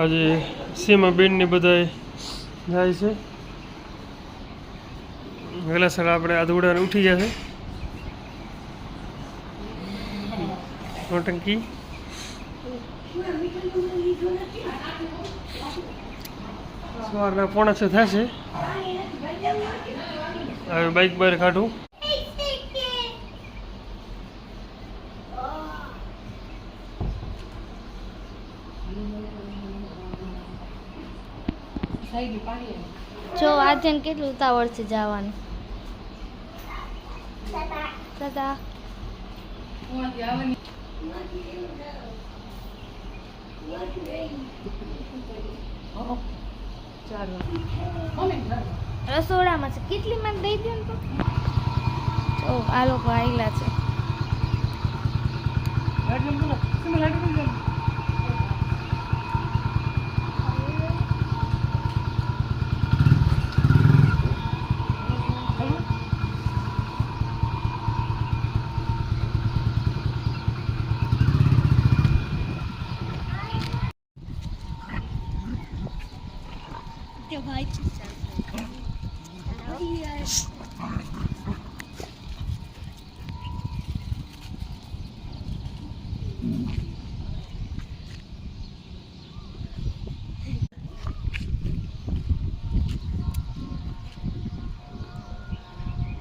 આજે સીમા બેન ને બધા જાય છે. વહેલાસર આપણે આધુડાને ઉઠી જશે નોટંકી. સવારના પોણા છ થશે હવે બાઇક બહાર કાઢું. જો, આજે કેટલું ઉતાવળ છે જવાનું. દાદા. રસોડામાં છે. કેટલી મને દઈ દે ને તો? આ લોકો આવેલા છે.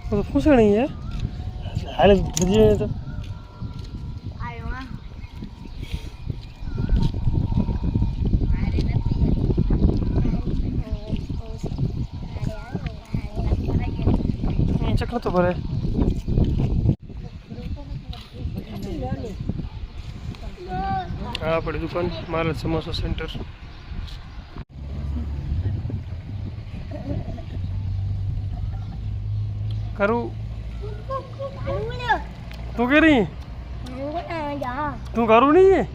તો પૂછણી હે હાલે ભજી તો આવ્યો ચક્ર તો ભરે આ આપણી દુકાન મારા સમોસા સેન્ટર કરું? તું કે રહી તું કરું નહીં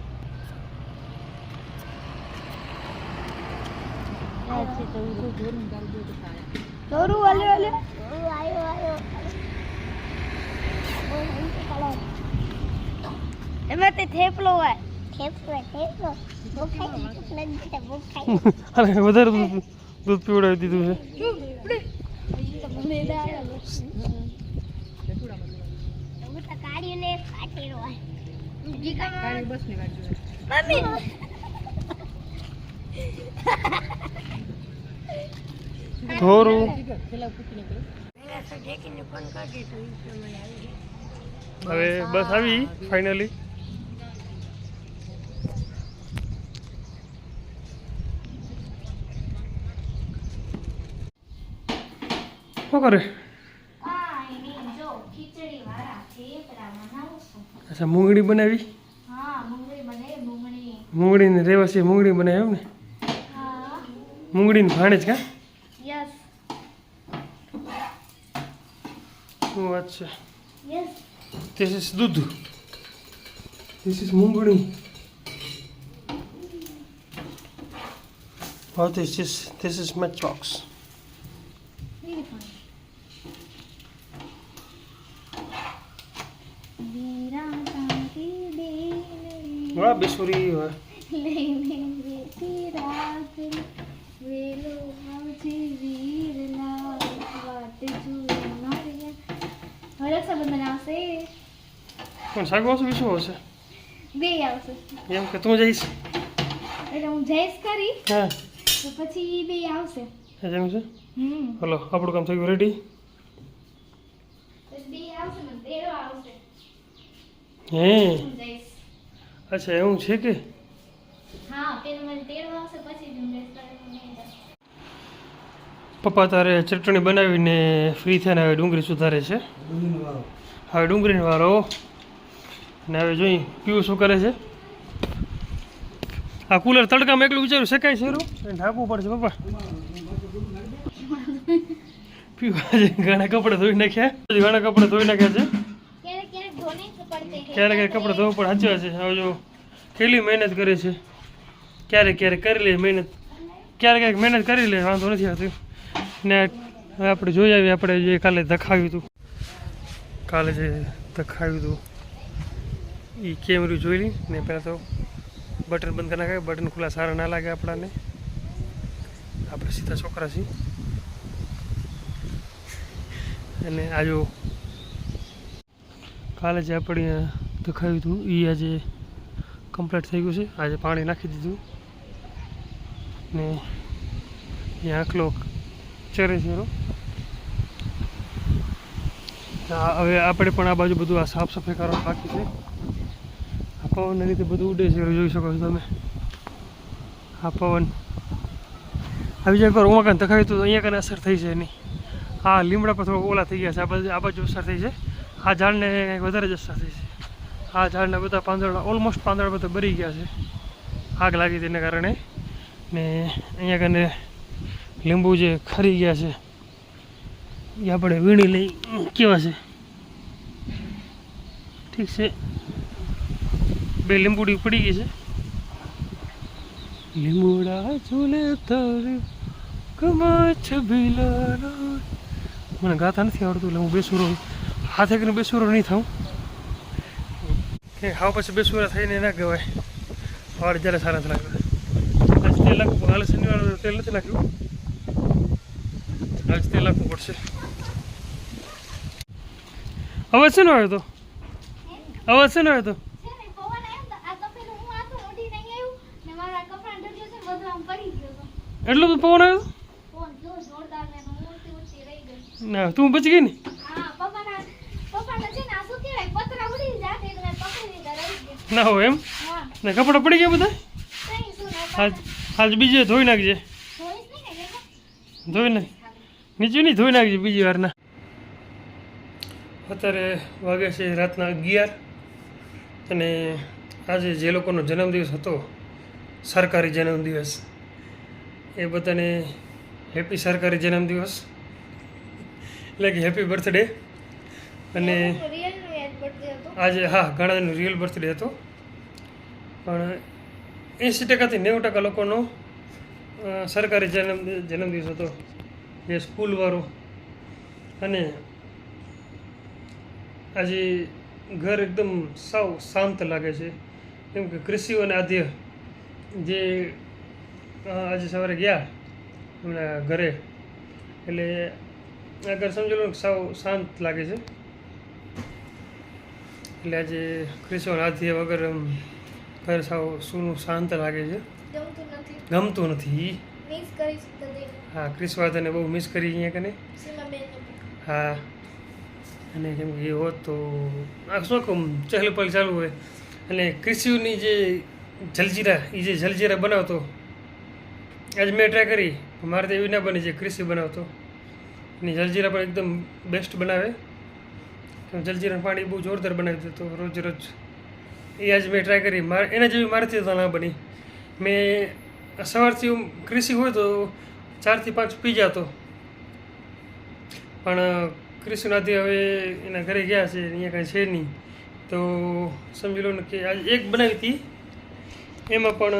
કરું વાલે વાલે એમાં તે થેપલો હોય. અરે વધારે દૂધ દૂધ પીવડાવી દીધું છે. થોરું હવે બસ આવી ફાઇનલી શું કરે? અચ્છા મૂંગળી બનાવી? હા મુંગળી બને મુંગળી. મૂંગળીને રેવાસી મૂંગળી બનાવી એમ ને? હા. મૂંગળીને ભાણે જ કા? યસ. શું વાત છે? Yes. This is dud. This is mungni. Oh, this is this is matchbox. Wah, besuri wah. પણ સાગો હશે વિશ્વ હશે? બે આવશે. એમ કે તું જઈશ? એટલે હું જઈશ કરી હા. તો પછી બે આવશે. એ જેમ છે? હલો આપણું કામ થઈ ગયું. રેડી આવશે આવશે. હે? અચ્છા એવું છે કે? આવશે. પપ્પા તારે ચટણી બનાવીને ફ્રી થઈને હવે ડુંગળી સુધારે છે. હવે ડુંગળીનો વારો. ને હવે જોઈ પીવું શું કરે છે? આ કુલર તડકામાં એકલું વિચાર્યું શકાય છે રૂ ઢાંકવું પડશે પપ્પા. પીવા છે ઘણા કપડાં ધોઈ નાખ્યા. ઘણા કપડાં ધોઈ નાખ્યા છે. ક્યારેક ક્યારેક કપડાં ધોવા પણ સાચવા છે. હવે જો કેટલી મહેનત કરે છે. ક્યારેક ક્યારેક કરી લે મહેનત. ક્યારેક ક્યારેક મહેનત કરી લે વાંધો નથી આવતું. ને હવે આપણે જોઈ આવીએ આપણે જે કાલે ધખાવ્યું હતું. કાલે જે ધખાવ્યું હતું. એ કેમેરું જોઈ લઈ ને પહેલાં તો બટન બંધ કરી નાખાય બટન ખુલ્લા સારા ના લાગે આપણાને. આપણે સીધા છોકરા છીએ. અને આજો કાલે જે આપણે દેખાયું હતું એ આજે કમ્પ્લીટ થઈ ગયું છે. આજે પાણી નાખી દીધું. ને અહીંયા આખલો ચરે છે હવે આપણે પણ આ બાજુ બધું આ સાફ સફાઈ કરવાનું બાકી છે. પવનને લીધે બધું ઉડે છે જોઈ શકો છો તમે. આ પવન. આવી જાય એકવાર ઉમાકાને હતું તો અહીંયા કાંઈ અસર થઈ છે એની આ લીમડા પર થોડા ઓલા થઈ ગયા છે, આ બાજુ આ બાજુ અસર થઈ છે. આ ઝાડને કંઈક વધારે જ અસર થઈ છે. આ ઝાડના બધા પાંદડા ઓલમોસ્ટ પાંદડા બધા બરી ગયા છે. આગ લાગી તેના કારણે. ને અહીંયા કને લીંબુ જે ખરી ગયા છે, એ આપણે વીણી લઈ કેવા છે? ઠીક છે. બે લીંબુડી પડી ગઈ છે. લીંબુડા ઝૂલે તારે કમાચ બિલાના મને ગાતા નથી આવડતું એટલે હું બેસુરો હાથે કરીને બેસુરો નહીં થાઉં. કે હા પછી બેસુરા થઈને ના કહેવાય. વાળ જ્યારે સારા જ લાગે. આજ તે નાખવું હાલ શનિવાર તેલ નથી નાખ્યું. આજ તે નાખવું પડશે. અવાજ શેનો આવ્યો તો? અવાજ શેનો આવ્યો તો છે ને પવન આવ્યો તો આ તો પેલું હું આખું ઉડી નહીં આવ્યું ને મારા કપડાં ઢગલો છે બધું આમ પડી ગયો તો એટલો તો પવન આવ્યો? ને હું તું બચી ગઈ ને? હા ને હોય એમ? ને કપડા પડી ગયા બધા? આજ આજ બીજે ધોઈ નાખજે. ધોઈ નાખ. નીચે નહીં ધોઈ નાખજે બીજી વારના. અત્યારે વાગે છે રાતના અગિયાર અને આજે જે લોકોનો જન્મદિવસ હતો સરકારી જન્મદિવસ એ બધાને હેપી સરકારી જન્મદિવસ એટલે કે હેપી બર્થડે અને આજે હા ઘણાનો રિયલ બર્થડે હતો. પણ એંસી ટકાથી નેવું ટકા લોકોનો સરકારી જન્મ જન્મદિવસ હતો. જે સ્કૂલવાળો અને આજે ઘર એકદમ સાવ શાંત લાગે છે. કેમ કે કૃષિ અને આધ્ય જે આજે સવારે ગયા એમના ઘરે. એટલે આ ઘર સમજી લો સાવ શાંત લાગે છે. એટલે આજે ક્રિશ્વર આધ્ય વગર ઘર સાવ સૂનું શાંત લાગે છે. ગમતું નથી. હા નથી. મિસ કરી હા ક્રિશ્વાદને બહુ મિસ કરી અહીંયા કને. હા. અને કેમ કે એ હોત તો આ શું કહું ચહલ પહલ ચાલુ હોય. અને ક્રિસ્યુની જે જલજીરા એ જે જલજીરા બનાવતો આજ મેં ટ્રાય કરી. મારે તો એવી ના બની છે ક્રિસ્પી બનાવતો. અને જલજીરા પણ એકદમ બેસ્ટ બનાવે. જલજીરાનું પાણી બહુ જોરદાર બનાવી દેતો રોજ રોજ. એ આજ મેં ટ્રાય કરી. મારે, એના જેવી મારાથી તો ના બની. મેં સવારથી કૃષિ હોય તો ચારથી પાંચ પી જતો. પણ કૃષ્ણનાથી હવે એના ઘરે ગયા છે, અહીંયા કાંઈ છે નહીં. તો સમજી લો ને કે આજે એક બનાવી હતી. એમાં પણ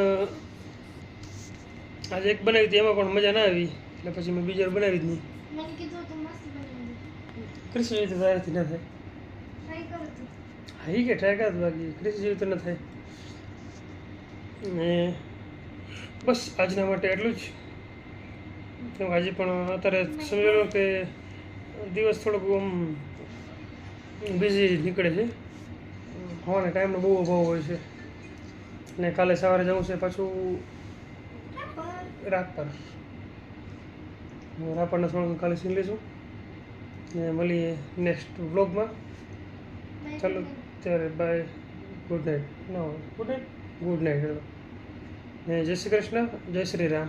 આજે એક બનાવી હતી એમાં પણ મજા ના આવી. એટલે પછી મેં બીજી વાર બનાવી જ નહીં. કૃષ્ણ જેવી તો તારાથી ના થાય. હા કે ટ્રાય કરતો બાકી. કૃષ્ણ જેવી તો ન થાય. ને બસ આજના માટે એટલું જ. આજે પણ અત્યારે સમજી લો કે દિવસ થોડોક આમ બિઝી નીકળે છે. હવાના ટાઈમનો બહુ અભાવ હોય છે. ને કાલે સવારે જવું છે પાછું રાપર હું રાપરના થોડું કાલે સીન લઈશું. ને મળીએ નેક્સ્ટ વ્લોગમાં ચાલો ત્યારે બાય ગુડ નાઇટ નો ગુડ નાઇટ ગુડ નાઇટ ને જય શ્રી કૃષ્ણ જય શ્રી રામ.